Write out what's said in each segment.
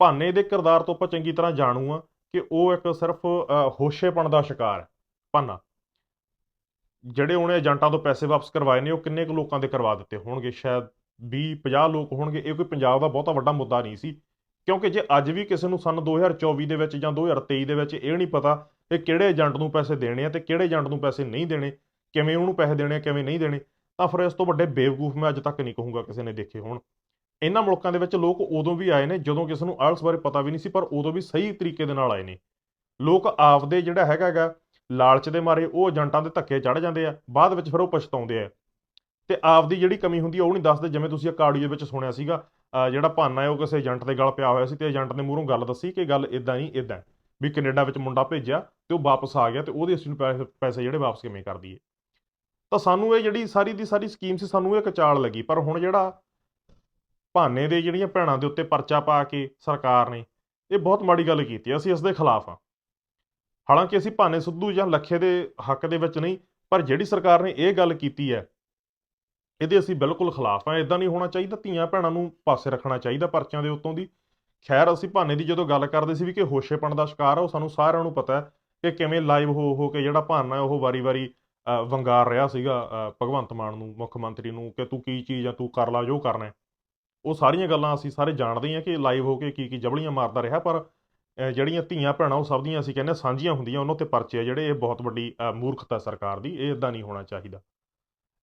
ਭਾਨੇ ਦੇ ਕਿਰਦਾਰ ਤੋਂ ਆਪਾਂ ਚੰਗੀ ਤਰ੍ਹਾਂ ਜਾਣੂ ਆ ਕਿ ਉਹ ਇੱਕ ਸਿਰਫ ਹੋਸ਼ੇਪਣ ਦਾ ਸ਼ਿਕਾਰ ਹੈ, ਭਾਨਾ। ਜਿਹੜੇ ਉਹਨੇ ਏਜੰਟਾਂ ਤੋਂ ਪੈਸੇ ਵਾਪਸ ਕਰਵਾਏ ਨੇ, ਉਹ ਕਿੰਨੇ ਕੁ ਲੋਕਾਂ ਦੇ ਕਰਵਾ ਦਿੱਤੇ ਹੋਣਗੇ? ਸ਼ਾਇਦ 20 50 ਲੋਕ ਹੋਣਗੇ। ਇਹ ਕੋਈ ਪੰਜਾਬ ਦਾ ਬਹੁਤਾ ਵੱਡਾ ਮੁੱਦਾ ਨਹੀਂ ਸੀ। ਕਿਉਂਕਿ ਜੇ ਅੱਜ ਵੀ ਕਿਸੇ ਨੂੰ ਸਨ 2024 ਦੇ ਵਿੱਚ ਜਾਂ 2023 ਦੇ ਵਿੱਚ ਇਹ ਨਹੀਂ ਪਤਾ ਕਿ ਕਿਹੜੇ ਏਜੰਟ ਨੂੰ ਪੈਸੇ ਦੇਣੇ ਆ ਤੇ ਕਿਹੜੇ ਏਜੰਟ ਨੂੰ ਪੈਸੇ ਨਹੀਂ ਦੇਣੇ, ਕਿਵੇਂ ਉਹਨੂੰ ਪੈਸੇ ਦੇਣੇ ਆ, ਕਿਵੇਂ ਨਹੀਂ ਦੇਣੇ, ਤਾਂ ਫਿਰ ਇਸ ਤੋਂ ਵੱਡੇ ਬੇਵਕੂਫ ਮੈਂ ਅੱਜ ਤੱਕ ਨਹੀਂ ਕਹੂੰਗਾ ਕਿਸੇ ਨੇ ਦੇਖੇ ਹੋਣ। ਇਹਨਾਂ ਮੁਲਕਾਂ ਦੇ ਵਿੱਚ ਲੋਕ ਉਦੋਂ ਵੀ ਆਏ ਨੇ ਜਦੋਂ ਕਿਸੇ ਨੂੰ ਆਇਲਸ ਬਾਰੇ ਪਤਾ ਵੀ ਨਹੀਂ ਸੀ, ਪਰ ਉਦੋਂ ਵੀ ਸਹੀ ਤਰੀਕੇ ਦੇ ਨਾਲ ਆਏ ਨੇ। ਲੋਕ ਆਪਦੇ ਜਿਹੜਾ ਹੈਗਾ ਹੈਗਾ ਲਾਲਚ ਦੇ ਮਾਰੇ ਉਹ ਏਜੰਟਾਂ ਦੇ ਧੱਕੇ ਚੜ ਜਾਂਦੇ ਆ, ਬਾਅਦ ਵਿੱਚ ਫਿਰ ਉਹ ਪਛਤਾਉਂਦੇ ਆ। ਤੇ ਆਪਦੀ ਜਿਹੜੀ ਕਮੀ ਹੁੰਦੀ ਆ, ਉਹ ਨਹੀਂ ਦੱਸਦੇ, ਜਿਵੇਂ ਤੁਸੀਂ ਅਕਾੜੀ ਵਿੱਚ ਸੁਣਿਆ ਸੀਗਾ ਜਿਹੜਾ ਭਾਨਾ ਹੈ ਉਹ ਕਿਸੇ ਏਜੰਟ ਦੇ ਗਲ ਪਿਆ ਹੋਇਆ ਸੀ ਤੇ ਏਜੰਟ ਨੇ ਮੂਹਰੋਂ ਗੱਲ ਦੱਸੀ ਕਿ ਗੱਲ ਇਦਾਂ ਨਹੀਂ ਇਦਾਂ ਵੀ ਕੈਨੇਡਾ ਵਿੱਚ ਮੁੰਡਾ ਭੇਜਿਆ ਤੇ ਉਹ ਵਾਪਸ ਆ ਗਿਆ ਤੇ ਉਹਦੇ ਅਸੀਂ ਨੂੰ ਪੈਸੇ ਪੈਸੇ ਜਿਹੜੇ ਵਾਪਸ ਕਿਵੇਂ ਕਰ ਦਈਏ। ਤਾਂ ਸਾਨੂੰ ਇਹ ਜਿਹੜੀ ਸਾਰੀ ਦੀ ਸਾਰੀ ਸਕੀਮ ਸੀ, ਸਾਨੂੰ ਇਹ ਕਚਾਲ ਲੱਗੀ। ਪਰ ਹੁਣ ਜਿਹੜਾ ਭਾਨੇ ਦੇ ਜਿਹੜੀਆਂ ਭੈਣਾਂ ਦੇ ਉੱਤੇ ਪਰਚਾ ਪਾ ਕੇ ਸਰਕਾਰ ਨੇ ਇਹ ਬਹੁਤ ਮਾੜੀ ਗੱਲ ਕੀਤੀ ਹੈ। ਅਸੀਂ ਇਸ ਦੇ ਖਿਲਾਫ ਆ। ਹਾਲਾਂਕਿ ਅਸੀਂ ਭਾਨੇ ਸਿੱਧੂ ਜਾਂ ਲੱਖੇ ਦੇ ਹੱਕ ਦੇ ਵਿੱਚ ਨਹੀਂ, ਪਰ ਜਿਹੜੀ ਸਰਕਾਰ ਨੇ ਇਹ ਗੱਲ ਕੀਤੀ ਹੈ, ਇਹਦੇ ਅਸੀਂ ਬਿਲਕੁਲ ਖਿਲਾਫ ਆ। ਇਦਾਂ ਨਹੀਂ ਹੋਣਾ ਚਾਹੀਦਾ, ਧੀਆਂ ਭੈਣਾਂ ਨੂੰ ਪਾਸੇ ਰੱਖਣਾ ਚਾਹੀਦਾ ਪਰਚਿਆਂ ਦੇ ਉੱਤੋਂ ਦੀ। ਖੈਰ, ਅਸੀਂ ਭਾਨੇ ਦੀ ਜਦੋਂ ਗੱਲ ਕਰਦੇ ਸੀ ਵੀ ਕਿ ਹੋਸ਼ੇਪਣ ਦਾ ਸ਼ਿਕਾਰ ਆ, ਉਹ ਸਾਨੂੰ ਸਾਰਿਆਂ ਨੂੰ ਪਤਾ ਹੈ ਕਿ ਕਿਵੇਂ ਲਾਈਵ ਹੋ ਹੋ ਕੇ ਜਿਹੜਾ ਭਾਨਾ ਉਹ ਵਾਰੀ-ਵਾਰੀ ਵੰਗਾਰ ਰਿਹਾ ਸੀਗਾ ਭਗਵੰਤ ਮਾਨ ਨੂੰ, ਮੁੱਖ ਮੰਤਰੀ ਨੂੰ ਕਿ ਤੂੰ ਕੀ ਚੀਜ਼ ਆ, ਤੂੰ ਕਰ ਲਾ, ਜੋ ਕਰਨਾ ਉਹ ਸਾਰੀਆਂ ਗੱਲਾਂ ਅਸੀਂ ਸਾਰੇ ਜਾਣਦੇ ਹਾਂ ਕਿ ਲਾਈਵ ਹੋ ਕੇ ਕੀ ਕੀ ਜਬਲੀਆਂ ਮਾਰਦਾ ਰਿਹਾ ਪਰ ਜਿਹੜੀਆਂ ਧੀਆਂ ਭੈਣਾਂ ਉਹ ਸਭ ਦੀਆਂ ਅਸੀਂ ਕਹਿੰਦੇ ਸਾਂਝੀਆਂ ਹੁੰਦੀਆਂ ਉਹਨਾਂ ਤੇ ਪਰਚੇ ਆ ਜਿਹੜੇ ਇਹ ਬਹੁਤ ਵੱਡੀ ਅ, ਮੂਰਖਤਾ ਸਰਕਾਰ ਦੀ ਇਹ ਇਦਾਂ ਨਹੀਂ ਹੋਣਾ ਚਾਹੀਦਾ।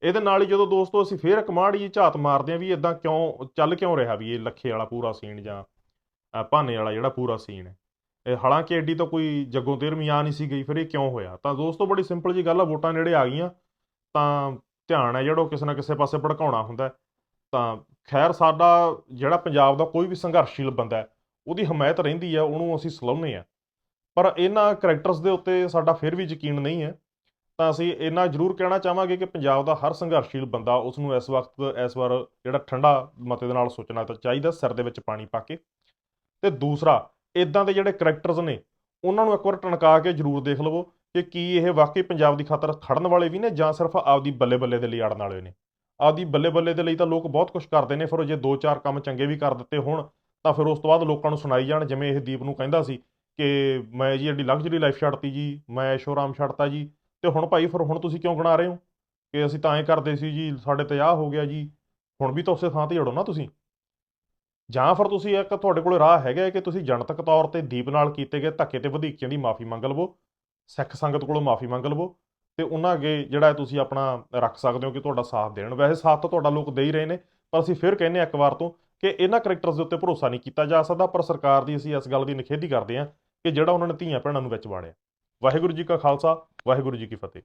ਇਹਦੇ ਨਾਲ ਹੀ ਜਦੋਂ ਦੋਸਤੋ ਅਸੀਂ ਫੇਰ ਇੱਕ ਜੀ ਝਾਤ ਮਾਰਦੇ ਹਾਂ ਵੀ ਇਦਾਂ ਕਿਉਂ ਚੱਲ ਕਿਉਂ ਰਿਹਾ ਵੀ ਇਹ ਲੱਖੇ ਵਾਲਾ ਪੂਰਾ ਸੀਨ ਜਾਂ ਭਾਨੇ ਵਾਲਾ ਜਿਹੜਾ ਪੂਰਾ ਸੀਨ ਹੈ। ਇਹ ਹਾਲਾਂਕਿ ਐਡੀ ਤਾਂ ਕੋਈ ਜੱਗੋਂ ਤੇਰਵੀਂ ਆ ਨਹੀਂ ਸੀ ਗਈ ਫਿਰ ਇਹ ਕਿਉਂ ਹੋਇਆ? ਤਾਂ ਦੋਸਤੋ ਬੜੀ ਸਿੰਪਲ ਜੀ ਗੱਲ ਆ ਵੋਟਾਂ ਨੇੜੇ ਆ ਗਈਆਂ ਤਾਂ ਧਿਆਨ ਹੈ ਜਿਹੜਾ ਉਹ ਕਿਸੇ ਨਾ ਕਿਸੇ ਪਾਸੇ ਭੜਕਾਉਣਾ ਹੁੰਦਾ ਤਾਂ ਖੈਰ ਸਾਡਾ ਜਿਹੜਾ ਪੰਜਾਬ ਦਾ ਕੋਈ ਵੀ ਸੰਘਰਸ਼ੀਲ ਬੰਦਾ ਹੈ, ਉਹਦੀ ਹਮਾਇਤ ਰਹਿੰਦੀ ਆ ਉਹਨੂੰ ਅਸੀਂ ਸਲਾਹੁੰਦੇ ਆ ਪਰ ਇਹਨਾਂ ਕਰੈਕਟਰਸ ਦੇ ਉੱਤੇ ਸਾਡਾ ਫਿਰ ਵੀ ਯਕੀਨ ਨਹੀਂ ਹੈ। ਤਾਂ ਅਸੀਂ ਇਹਨਾਂ ਜ਼ਰੂਰ ਕਹਿਣਾ ਚਾਹਾਂਗੇ ਕਿ ਪੰਜਾਬ ਦਾ ਹਰ ਸੰਘਰਸ਼ੀਲ ਬੰਦਾ ਉਸ ਨੂੰ ਇਸ ਵਕਤ, ਇਸ ਵਾਰ ਜਿਹੜਾ ਠੰਡਾ ਮਤੇ ਦੇ ਨਾਲ ਸੋਚਣਾ ਤਾਂ ਚਾਹੀਦਾ, ਸਿਰ ਦੇ ਵਿੱਚ ਪਾਣੀ ਪਾ ਕੇ। ਤੇ ਦੂਸਰਾ ਇਦਾਂ ਦੇ ਜਿਹੜੇ ਕਰੈਕਟਰਸ ਨੇ, ਉਹਨਾਂ ਨੂੰ ਇੱਕ ਵਾਰ ਟਣਕਾ ਕੇ ਜ਼ਰੂਰ ਦੇਖ ਲਵੋ ਕਿ ਕੀ ਇਹ ਵਾਕਈ ਪੰਜਾਬ ਦੀ ਖਾਤਰ ਖੜਨ ਵਾਲੇ ਵੀ ਨੇ ਜਾਂ ਸਿਰਫ ਆਪਦੀ ਬੱਲੇ ਬੱਲੇ ਦੇ ਲਈ ਅੜਨ ਵਾਲੇ ਨੇ। ਆਪਦੀ ਬੱਲੇ ਬੱਲੇ ਦੇ ਲਈ ਤਾਂ ਲੋਕ ਬਹੁਤ ਕੁਝ ਕਰਦੇ ਨੇ, ਫਿਰ ਜੇ ਦੋ ਚਾਰ ਕੰਮ ਚੰਗੇ ਵੀ ਕਰ ਦਿੱਤੇ ਹੋਣ, ਤਾਂ ਫਿਰ ਉਸ ਤੋਂ ਬਾਅਦ ਲੋਕਾਂ ਨੂੰ ਸੁਣਾਈ ਜਾਣ, ਜਿਵੇਂ ਇਹ ਦੀਪ ਨੂੰ ਕਹਿੰਦਾ ਸੀ ਕਿ ਮੈਂ ਜੀ ਐਡੀ ਲਗਜ਼ਰੀ ਲਾਈਫ ਛੱਡਤੀ ਜੀ, ਮੈਂ ਐਸ਼ੋਰਾਮ ਛੱਡਤਾ ਜੀ, ਤੇ ਹੁਣ ਭਾਈ ਫਿਰ ਹੁਣ ਤੁਸੀਂ ਕਿਉਂ ਗਣਾ ਰਹੇ ਹੋ? ਕਿ ਅਸੀਂ ਤਾਂ ਐਂ ਕਰਦੇ ਸੀ ਜੀ, ਸਾਡੇ ਤੇ ਆਹ ਹੋ ਗਿਆ ਜੀ, ਹੁਣ ਵੀ ਤਾਂ ਉਸੇ ਥਾਂ ਤੇ ਅੜੋ ਨਾ ਤੁਸੀਂ। ਜਾਂ ਫਿਰ ਤੁਸੀਂ ਇੱਕ ਤੁਹਾਡੇ ਕੋਲ ਰਾਹ ਹੈਗਾ ਹੈ ਕਿ ਤੁਸੀਂ ਜਨਤਕ ਤੌਰ ਤੇ ਦੀਪ ਨਾਲ ਕੀਤੇ ਗਏ ਧੱਕੇ ਤੇ ਵਧੀਕੀਆਂ ਦੀ ਮਾਫੀ ਮੰਗ ਲਵੋ, ਸਿੱਖ ਸੰਗਤ ਕੋਲੋਂ ਮਾਫੀ ਮੰਗ ਲਵੋ ਤੇ ਉਹਨਾਂ ਅੱਗੇ ਜਿਹੜਾ ਤੁਸੀਂ ਆਪਣਾ ਰੱਖ ਸਕਦੇ ਹੋ ਕਿ ਤੁਹਾਡਾ ਸਾਥ ਦੇਣ। ਵੈਸੇ ਸਾਥ ਤਾਂ ਤੁਹਾਡਾ ਲੋਕ ਦੇ ਹੀ ਰਹੇ ਨੇ, ਪਰ ਅਸੀਂ ਫਿਰ ਕਹਿੰਨੇ ਇੱਕ ਵਾਰ ਤੋਂ ਕਿ ਇਹਨਾਂ ਕਰੈਕਟਰਸ ਦੇ ਉੱਤੇ ਭਰੋਸਾ ਨਹੀਂ ਕੀਤਾ ਜਾ ਸਕਦਾ, ਪਰ ਸਰਕਾਰ ਦੀ ਅਸੀਂ ਇਸ ਗੱਲ ਦੀ ਨਿਖੇਧੀ ਕਰਦੇ ਹਾਂ ਕਿ ਜਿਹੜਾ ਉਹਨਾਂ ਨੇ ਧੀਆਂ ਭੈਣਾਂ ਨੂੰ ਵਿੱਚ ਵਾੜਿਆ। ਵਾਹਿਗੁਰੂ ਜੀ ਕਾ ਖਾਲਸਾ, ਵਾਹਿਗੁਰੂ ਜੀ ਕੀ ਫਤਿਹ।